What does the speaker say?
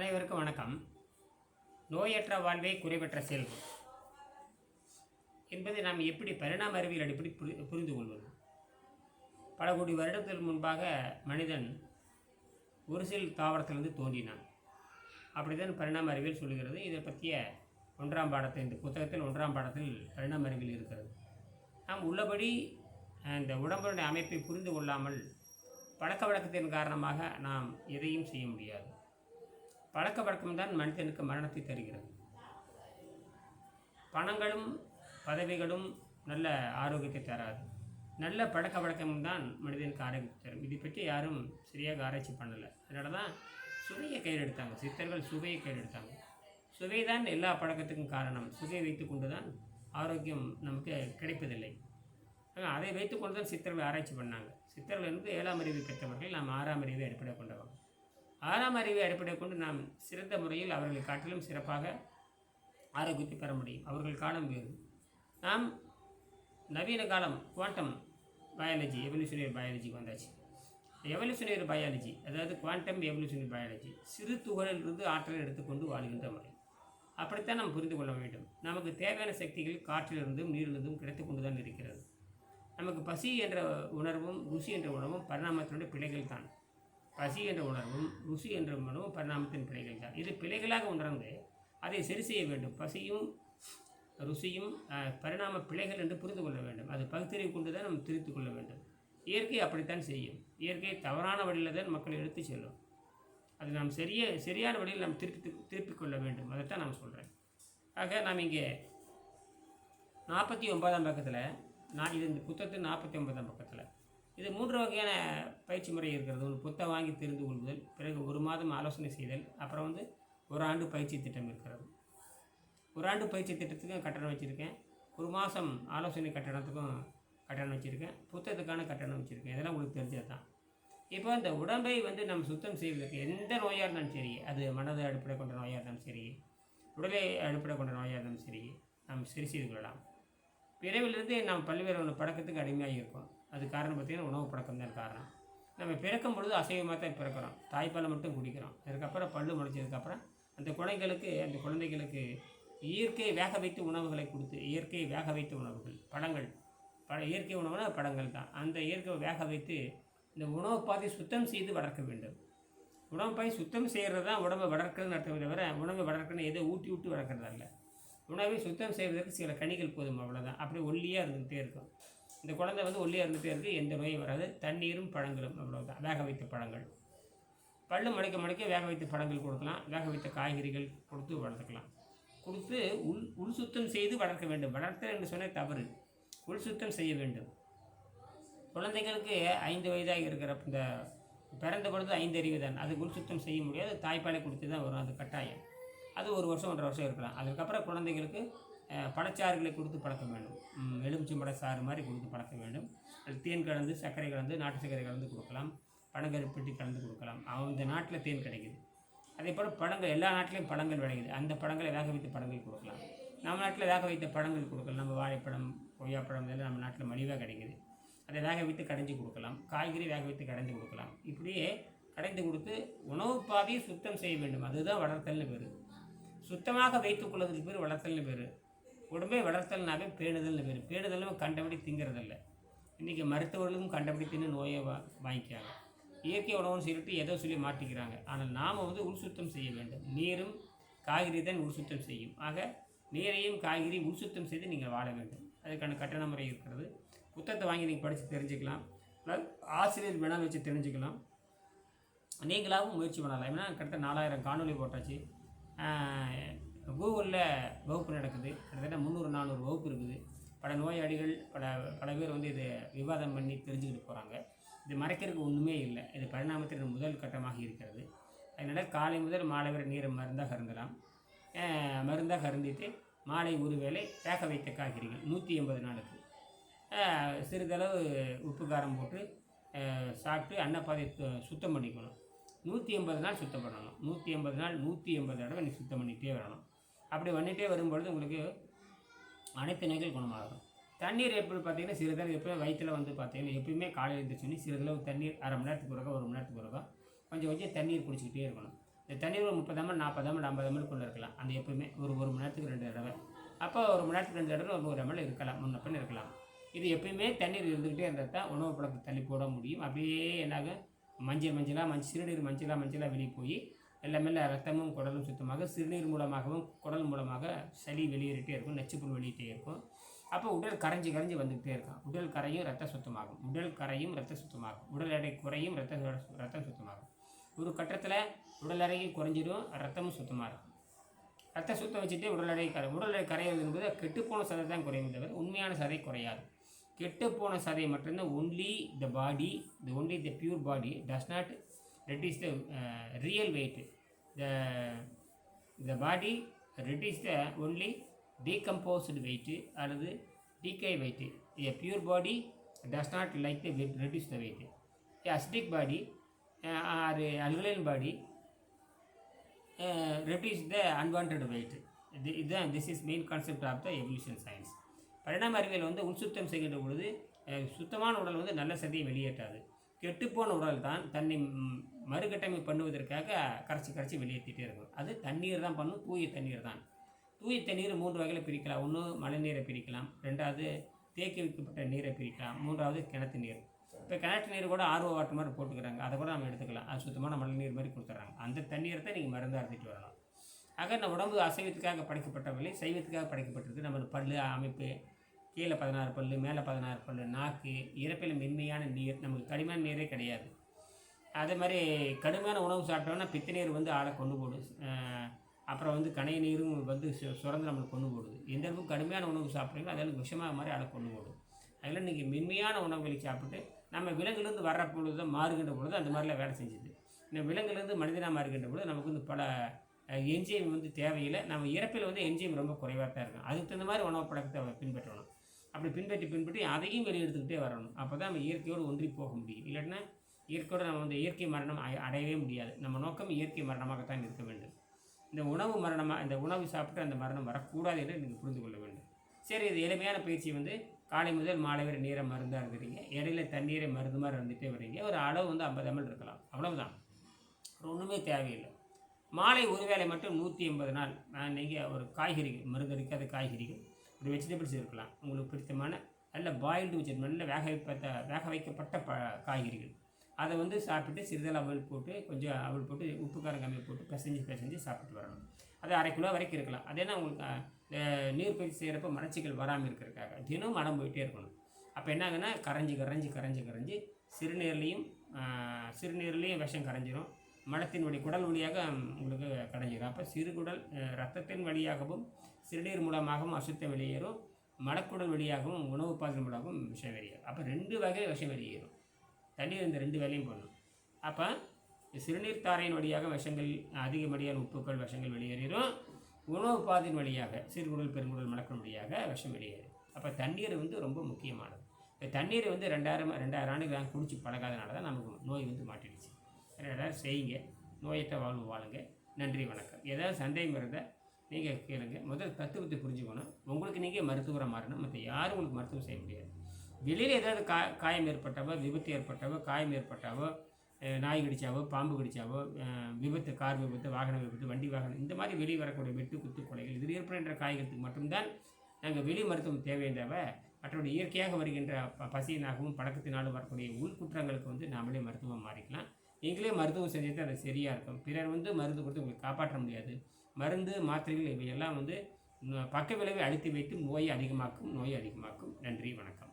அனைவருக்கும் வணக்கம். நோயற்ற வாழ்வே குறைவற்ற செல்வம். என்பதை நாம் எப்படி பரிணாம அறிவியல் எப்படி புரி புரிந்து கொள்வது? பல கோடி வருடத்திற்கு முன்பாக மனிதன் ஒரு சில தாவரத்திலிருந்து தோன்றினான். அப்படிதான் பரிணாம அறிவியல் சொல்கிறது இதை பற்றிய ஒன்றாம் பாடத்தில் இந்த புத்தகத்தில் ஒன்றாம் பாடத்தில் பரிணாம அறிவியல் இருக்கிறது. நாம் உள்ளபடி இந்த உடம்புடைய அமைப்பை புரிந்து கொள்ளாமல் பழக்க வழக்கத்தின் காரணமாக நாம் எதையும் செய்ய முடியாது. பழக்க வழக்கம்தான் மனிதனுக்கு மரணத்தை தருகிறது. பணங்களும் பதவிகளும் நல்ல ஆரோக்கியத்தை தராது. நல்ல பழக்க வழக்கமும் தான் மனிதனுக்கு ஆரோக்கியத்தை தரும். இதை பற்றி யாரும் சரியாக ஆராய்ச்சி பண்ணலை. அதனால தான் சுவையை கையில் எடுத்தாங்க சித்தர்கள் சுவையை கையில் எடுத்தாங்க சுவை தான் எல்லா பழக்கத்துக்கும் காரணம். சுவையை வைத்து கொண்டு தான் ஆரோக்கியம் நமக்கு கிடைப்பதில்லை. ஆனால் அதை வைத்துக்கொண்டு தான் சித்தர்கள் ஆராய்ச்சி பண்ணாங்க. சித்தர்கள் வந்து ஏழாம் அறிவு பெற்றவர்கள். நாம் ஆறாம் அறிவை அடிப்படை கொண்டவங்க ஆறாம் அறிவை அடிப்படை கொண்டு நாம் சிறந்த முறையில் அவர்களை காட்டிலும் சிறப்பாக ஆரோக்கியத்தை பெற முடியும். அவர்கள் காலம் வேறு நாம் நவீன காலம் குவாண்டம் பயாலஜி எவல்யூஷனரி பயாலஜிக்கு வந்தாச்சு. எவல்யூஷனரி பயாலஜி அதாவது குவாண்டம் எவல்யூஷனரி பயாலஜி சிறு துகளிலிருந்து ஆற்றலை எடுத்துக்கொண்டு வாழ்கின்ற முறை. அப்படித்தான் நாம் புரிந்து கொள்ள வேண்டும். நமக்கு தேவையான சக்திகள் காற்றிலிருந்தும் நீரிலிருந்தும் கிடைத்து கொண்டு தான் இருக்கிறது. நமக்கு பசி என்ற உணர்வும் ருசி என்ற உணர்வும் பரிணாமத்தினுடைய பிழைகள் தான். பசி என்ற உணர்வும் ருசி என்ற உணர்வும் பரிணாமத்தின் பிழைகள் தான். இது பிழைகளாக உணர்ந்து அதை சரி செய்ய வேண்டும். பசியும் ருசியும் பரிணாம பிழைகள் என்று புரிந்து கொள்ள வேண்டும். அது பகுத்தறிவு கொண்டு தான் நம்ம திருத்திக் கொள்ள வேண்டும். இயற்கை அப்படித்தான் செய்யும். இயற்கை தவறான வழியில் தான் மக்களை எடுத்து செல்லும். அது நாம் சரிய சரியான வழியில் நாம் திருப்பி திருப்பிக் கொள்ள வேண்டும். அதைத்தான் நான் சொல்கிறேன் ஆக நாம் இங்கே நாற்பத்தி ஒன்பதாம் பக்கத்தில் நான் இது இந்த புத்தகத்து நாற்பத்தி ஒன்பதாம் பக்கத்தில் இது மூன்று வகையான பயிற்சி முறை இருக்கிறது. ஒரு புத்தகம் வாங்கி தெரிந்து கொள்ளுதல் பிறகு ஒரு மாதம் ஆலோசனை செய்தல் அப்புறம் வந்து ஒரு ஆண்டு பயிற்சி திட்டம் இருக்கிறது. ஒரு ஆண்டு பயிற்சி திட்டத்துக்கும் கட்டணம் வச்சுருக்கேன். ஒரு மாதம் ஆலோசனை கட்டணத்துக்கும் கட்டணம் வச்சுருக்கேன். புத்தகத்துக்கான கட்டணம் வச்சுருக்கேன். இதெல்லாம் உங்களுக்கு தெரிஞ்சது தான் இப்போ இந்த உடம்பை வந்து நம்ம சுத்தம் செய்வதற்கு எந்த நோயாக இருந்தாலும் சரி அது மனதை அடிப்படை கொண்ட நோயாக இருந்தாலும் சரி உடலை அடிப்படை கொண்ட நோயாக இருந்தாலும் சரி நாம் சரி செய்து கொள்ளலாம். பிறவிலிருந்து நாம் பல்வேறு உணவு பழக்கத்துக்கு அடிமையாக இருக்கோம். அது காரணம் பார்த்திங்கன்னா உணவு பழக்கம் தான் காரணம். நம்ம பிறக்கும் பொழுது அசைவமாக தான் பிறக்கிறோம். தாய்ப்பாலை மட்டும் குடிக்கிறோம். அதுக்கப்புறம் பல்லு முளைச்சதுக்கப்புறம் அந்த குழந்தைகளுக்கு அந்த குழந்தைகளுக்கு இயற்கை வேக வைத்து உணவுகளை கொடுத்து இயற்கையை வேக வைத்த உணவுகள் பழங்கள். பழ இயற்கை உணவுனா பழங்கள் தான். அந்த இயற்கையை வேக வைத்து இந்த உணவு பாதை சுத்தம் செய்து வளர்க்க வேண்டும். உணவு பாதி சுத்தம் செய்கிறது தான் உடம்பை வளர்க்குறதுன்னு அர்த்தம் தவிர உணவை வளர்க்கணும் எதை ஊட்டி விட்டு வளர்க்குறதா இல்லை உணவை சுத்தம் செய்வதற்கு சில கனிகள் போதும் அவ்வளோதான் அப்படியே ஒல்லியாக இருந்துகிட்டே இருக்கும். இந்த குழந்தை வந்து ஒல்லியாக இருந்துகிட்டே இருக்குது எந்த நோயும் வராது. தண்ணீரும் பழங்களும் அவ்வளோதான் வேக வைத்த பழங்கள். பல்லு முளைக்க முளைக்க வேக வைத்த பழங்கள் கொடுக்கலாம். வேக வைத்த காய்கறிகள் கொடுத்து வளர்த்துக்கலாம். கொடுத்து உள் உள் சுத்தம் செய்து வளர்க்க வேண்டும். வளர்த்தல் என்று சொன்ன தவறு. உள் சுத்தம் செய்ய வேண்டும். குழந்தைகளுக்கு ஐந்து வயதாக இருக்கிற இந்த பிறந்த பொழுது ஐந்து அறிவு தான். அது உள் சுத்தம் செய்ய முடியாது. தாய்ப்பாலை கொடுத்து தான் வரும். அது கட்டாயம். அது ஒரு வருஷம் ஒன்றரை வருஷம் இருக்கலாம். அதுக்கப்புறம் குழந்தைகளுக்கு பழச்சாறுகளை கொடுத்து பழக்க வேண்டும். ம், எலுமிச்சம்பழ சாறு மாதிரி கொடுத்து பழக்க வேண்டும். அது தேன் கலந்து சர்க்கரை கலந்து நாட்டு சர்க்கரை கலந்து கொடுக்கலாம். பனங்கருப்பட்டி கலந்து கொடுக்கலாம். அந்த நாட்டில் தேன் கிடைக்குது. அதே போல் பழங்கள் எல்லா நாட்டிலையும் பழங்கள் விளையுது. அந்த பழங்களை வேக வைத்த பழங்கள் கொடுக்கலாம். நம்ம நாட்டில் வேக வைத்த பழங்கள் கொடுக்கலாம். நம்ம வாழைப்பழம் கொய்யாப்பழம் இதெல்லாம் நம்ம நாட்டில் மலிவாக கிடைக்குது. அதை வேக வைத்து கடைஞ்சி கொடுக்கலாம். காய்கறி வேக வைத்து கடைஞ்சி கொடுக்கலாம். இப்படியே கடைந்து கொடுத்து உணவு பாதையை சுத்தம் செய்ய வேண்டும். அதுதான் வளர்த்தல்னு பேர். சுத்தமாக வைத்துக் கொள்வதற்கு பேர் வளர்த்தல்னு பேர். உடம்பை வளர்த்தல்னாவே பேணுதல்னு பேர். பேணுதலும் கண்டபடி திங்கிறதில்ல. இன்றைக்கி மருத்துவர்களும் கண்டபடி தின்னு நோயை வா வாங்கிக்கிறாங்க. இயற்கை உணவுன்னு சொல்லிட்டு ஏதோ சொல்லி மாட்டிக்கிறாங்க. ஆனால் நாம் வந்து உள் சுத்தம் செய்ய வேண்டும். நீரும் காய்கறி தான் உள் சுத்தம் செய்யும். ஆக நீரையும் காய்கறி உள் சுத்தம் செய்து நீங்கள் வாழ வேண்டும். அதுக்கான கட்டண முறை இருக்கிறது. புத்தகத்தை வாங்கி நீங்கள் படித்து தெரிஞ்சுக்கலாம். ஆசிரியர் வினா வச்சு தெரிஞ்சுக்கலாம். நீங்களாகவும் முயற்சி பண்ணலாம். ஏன்னா கிட்டத்தட்ட நாலாயிரம் காணொளி போட்டாச்சு. கூகுளில் வகுப்பு நடக்குது. கிட்டத்தட்ட முந்நூறு நானூறு வகுப்பு இருக்குது. பல நோயாளிகள் பல பல பேர் வந்து இதை விவாதம் பண்ணி தெரிஞ்சுக்கிட்டு போகிறாங்க இது மறைக்கிறதுக்கு ஒன்றுமே இல்லை. இது பரிணாமத்தின் முதல் கட்டமாக இருக்கிறது. அதனால் காலை முதல் மாலை வரை நீரை மருந்தாக அருந்தலாம் மருந்தாக அருந்திட்டு மாலை ஒரு வேளை வேக வைத்த காய்கறிகள் நூற்றி எண்பது நாளுக்கு. சிறிதளவு உப்பு காரம் போட்டு சாப்பிட்டு அன்னப்பாதை சுத்தம் பண்ணிக்கணும். நூற்றி எண்பது நாள் சுத்தம் பண்ணணும். நூற்றி எண்பது நாள் நூற்றி எண்பது தடவை நீ சுத்தம் பண்ணிகிட்டே வரணும். அப்படி பண்ணிகிட்டே வரும்பொழுது உங்களுக்கு அனைத்து நோய்கள் குணமாகும். தண்ணீர் எப்படி பார்த்தீங்கன்னா சிறிதளவு எப்போ வயிற்றில் வந்து பார்த்தீங்கன்னா எப்பயுமே காலையில் எழுந்திரிச்சோன்னே சிறிதளவு தண்ணீர் அரை மணி நேரத்துக்கு பிறகு ஒரு மணி நேரத்துக்கு பிறகு கொஞ்சம் கொஞ்சம் தண்ணீர் குடிச்சிக்கிட்டே இருக்கணும். இந்த தண்ணீர் ஒரு முப்பது எம்எல் நாற்பது எம்எல் ஐம்பது எம்எல் கொண்டு இருக்கலாம். அந்த எப்பவுமே ஒரு ஒரு மணி நேரத்துக்கு ரெண்டு தடவை. அப்போ ஒரு மணி நேரத்துக்கு ரெண்டு தடவை ஒரு நூறு எம்எல் இருக்கலாம். முன்னப்பன்னு இருக்கலாம். இது எப்பயுமே தண்ணீர் இருந்துக்கிட்டே இருந்தால் தான் உணவு பழத்தை தள்ளி போட முடியும். அப்படியே என்னாகும்? மஞ்சள் மஞ்சளாக மஞ்சள் சிறுநீர் மஞ்சளாக மஞ்சளாக வெளியே போய் மெல்ல மெல்ல ரத்தமும் குடலும் சுத்தமாக சிறுநீர் மூலமாகவும் குடல் மூலமாக சளி வெளியேறிட்டே இருக்கும் நச்சுப்புள் வெளியிட்டே இருக்கும். அப்போ உடல் கரைஞ்சி கரைஞ்சி வந்துக்கிட்டே இருக்கும். உடல் கரையும் ரத்த சுத்தமாகும். உடல் கரையும் ரத்த சுத்தமாகும். உடல் எடை குறையும் ரத்த ரத்தம் சுத்தமாகும். ஒரு கட்டத்தில் உடல் எடையும் குறைஞ்சிடும் ரத்தமும் சுத்தமாக இருக்கும் ரத்த சுத்தம் வச்சுட்டு உடல் எடை கரை உடல் எடை கரையிறது என்பது கெட்டுப்போன சதை தான் குறையும் தவிர உண்மையான சதை குறையாது. கெட்டுப்போன சதை மட்டும்தான் only the body the only the pure body does not reduce the real weight the the body reduce the only decomposed weight அல்லது decay weight a pure body does not like the weight reduce the weight. A acidic body uh, or a alkaline body uh, reduce the unwanted weight. இது இதுதான் this is main concept of the evolution science பரிணாம அறிவியல் வந்து உள்சுத்தம் செய்கின்ற பொழுது சுத்தமான உடல் வந்து நல்ல சதியை வெளியேற்றாது. கெட்டுப்போன உடல் தான் தன்னை மறுகட்டமை பண்ணுவதற்காக கரைச்சி கரைச்சி வெளியேற்றிட்டே இருக்கும். அது தண்ணீர் தான் பண்ணும் தூய தண்ணீர் தான். தூய தண்ணீர் மூன்று வகையில் பிரிக்கலாம். ஒன்று மழை நீரை பிரிக்கலாம் ரெண்டாவது தேக்கி வைக்கப்பட்ட நீரை பிரிக்கலாம் மூன்றாவது கிணத்து நீர். இப்போ கிணற்று நீர் கூட ஆர்வ வாட்டர் மாதிரி போட்டுக்கிறாங்க. அதை கூட நம்ம எடுத்துக்கலாம். அது சுத்தமான மழை நீர் மாதிரி கொடுத்துட்றாங்க. அந்த தண்ணீரை தான் நீங்கள் மருந்தாக அறுத்துட்டு வரணும். ஆக நம்ம உடம்பு அசைவத்துக்காக படைக்கப்பட்டவில்லை சைவத்துக்காக படைக்கப்பட்டிருக்கு. நம்ம பல் அமைப்பு கீழே பதினாறு பல்லு மேலே பதினாறு பல்லு நாக்கு இறப்பில் மென்மையான நீர் நமக்கு கடுமையான நீரே கிடையாது. அதே மாதிரி கடுமையான உணவு சாப்பிட்டோம்னா பித்த நீர் வந்து ஆளை கொண்டு போடும். அப்புறம் வந்து கணைய நீரும் வந்து சு- சுரந்து நம்மளுக்கு கொண்டு போடுது. எந்த அளவுக்கு கடுமையான உணவு சாப்பிட்றீங்களோ அதெல்லாம் விஷமாக மாதிரி ஆளை கொண்டு போடும். அதில் நீங்கள் மென்மையான உணவுகளை சாப்பிட்டு நம்ம விலங்குலேருந்து வர்ற பொழுது தான் மாறுகின்ற பொழுது அந்த மாதிரிலாம் வேலை செஞ்சுது. இந்த விலங்குலேருந்து மனிதனாக மாறுகின்ற பொழுது நமக்கு வந்து பல என்ஜிஎம் வந்து தேவையில்லை. நம்ம இறப்பில் வந்து என்ஜிஎம் ரொம்ப குறைவாக தான் இருக்கும். அதுக்கு தகுந்த மாதிரி உணவு பழக்கத்தை பின்பற்றணும். அப்படி பின்பற்றி பின்பற்றி அதையும் வெளியே எடுத்துக்கிட்டே வரணும். அப்போ தான் நம்ம இயற்கையோடு ஒன்றி போக முடியும். இல்லைன்னா இயற்கையோடு நம்ம வந்து இயற்கை மரணம் அடையவே முடியாது. நம்ம நோக்கம் இயற்கை மரணமாகத்தான் இருக்க வேண்டும். இந்த உணவு மரணமாக இந்த உணவு சாப்பிட்டு அந்த மரணம் வரக்கூடாது என்று நீங்கள் புரிந்து கொள்ள வேண்டும். சரி இது எளிமையான பயிற்சி வந்து காலை முதல் மாலை வரை நீரை மருந்தாக இருக்கிறீங்க இடையில தண்ணீரை மருந்து மாதிரி இருந்துகிட்டே வரீங்க ஒரு அளவு வந்து ஐம்பது எம்எல் இருக்கலாம். அவ்வளவுதான். ஒன்றுமே தேவையில்லை. மாலை ஒரு வேளை மட்டும் நூற்றி எண்பது நாள் நீங்கள் ஒரு காய்கறிகள் மருந்தடிக்காத காய்கறிகள் ஒரு வெஜிடபிள்ஸ் இருக்கலாம் உங்களுக்கு பிடித்தமான நல்ல பாயில்டு வெஜிடபிள் நல்ல வேக வைப்பத்த வேக வைக்கப்பட்ட ப காய்கறிகள். அதை வந்து சாப்பிட்டு சிறிதளவு அவல் போட்டு கொஞ்சம் அவல் போட்டு உப்பு காரம் கம்மி போட்டு பிசைஞ்சு பிசைஞ்சு சாப்பிட்டு வரணும். அது அரை கிலோ வரைக்கும் இருக்கலாம். அதேனா உங்களுக்கு நீர் பயிற்சி செய்கிறப்ப மலச்சிக்கல் வராமல் இருக்கிறதுக்காக தினம் மடம் போயிட்டே இருக்கணும். அப்போ என்னாங்கன்னா கரைஞ்சி கரைஞ்சி கரைஞ்சி கரைஞ்சி சிறுநீர்லேயும் சிறுநீர்லேயும் விஷம் கரைஞ்சிரும். மலத்தின் வழி குடல் வழியாக உங்களுக்கு கடைஞ்சிரும் அப்போ சிறுகுடல் ரத்தத்தின் வழியாகவும் சிறுநீர் மூலமாகவும் அசுத்தம் வெளியேறும். மலக்குடல் வழியாகவும் உணவு பாத்திரம் மூலமாகவும் விஷம் வெளியேறும். அப்போ ரெண்டு வகை விஷம் வெளியேறும். தண்ணீர் இந்த ரெண்டு வேலையும் போடணும். அப்போ சிறுநீர் தாரையின் வழியாக விஷங்கள் அதிகப்படியான உப்புக்கள் விஷங்கள் வெளியேறிடும். உணவு பாதின் வழியாக சிறுகுடல் பெருங்குடல் மலக்குடல் வழியாக விஷம் வெளியேறும். அப்போ தண்ணீர் வந்து ரொம்ப முக்கியமானது. தண்ணீர் வந்து ரெண்டாயிரம் ரெண்டாயிரம் ஆண்டுகள் குடிச்சு பழகாதனால தான் நமக்கு நோய் வந்து மாட்டிடுச்சு. ரெண்டாயிரம் செய்யுங்க? நோயத்தை வாழ்வு வாழுங்க. நன்றி வணக்கம். ஏதாவது சந்தேகம் இருந்தால் நீங்கள் கேளுங்க. முதல் தத்துவத்தை புரிஞ்சுக்கணும். உங்களுக்கு நீங்கள் மருத்துவராக மாறணும். மற்ற யாரும் உங்களுக்கு மருத்துவம் செய்ய முடியாது. வெளியில் ஏதாவது கா காயம் ஏற்பட்டாவோ விபத்து ஏற்பட்டாவோ காயம் ஏற்பட்டாவோ நாய் கடிச்சாவோ பாம்பு கடிச்சாவோ விபத்து கார் விபத்து வாகன விபத்து வண்டி வாகனம் இந்த மாதிரி வெளியே வரக்கூடிய வெட்டு குத்து கொலைகள் இதில் ஏற்படுகின்ற காய்கறத்துக்கு மட்டும்தான் நாங்கள் வெளி மருத்துவம் தேவையன்றவ மற்றபடி இயற்கையாக வருகின்ற ப பசியினாகவும் பழக்கத்தினாலும் வரக்கூடிய உள்குற்றங்களுக்கு வந்து நாமளே மருத்துவம் மாறிக்கலாம். நீங்களே மருத்துவம் செஞ்சுட்டு அது சரியாக இருக்கும். பிறர் வந்து மருந்து கொடுத்து உங்களுக்கு காப்பாற்ற முடியாது. மருந்து மாத்திரைகள் இவையெல்லாம் வந்து பக்க விளைவை அழுத்தி வைத்து நோயை அதிகமாக்கும் நோயை அதிகமாக்கும். நன்றி வணக்கம்.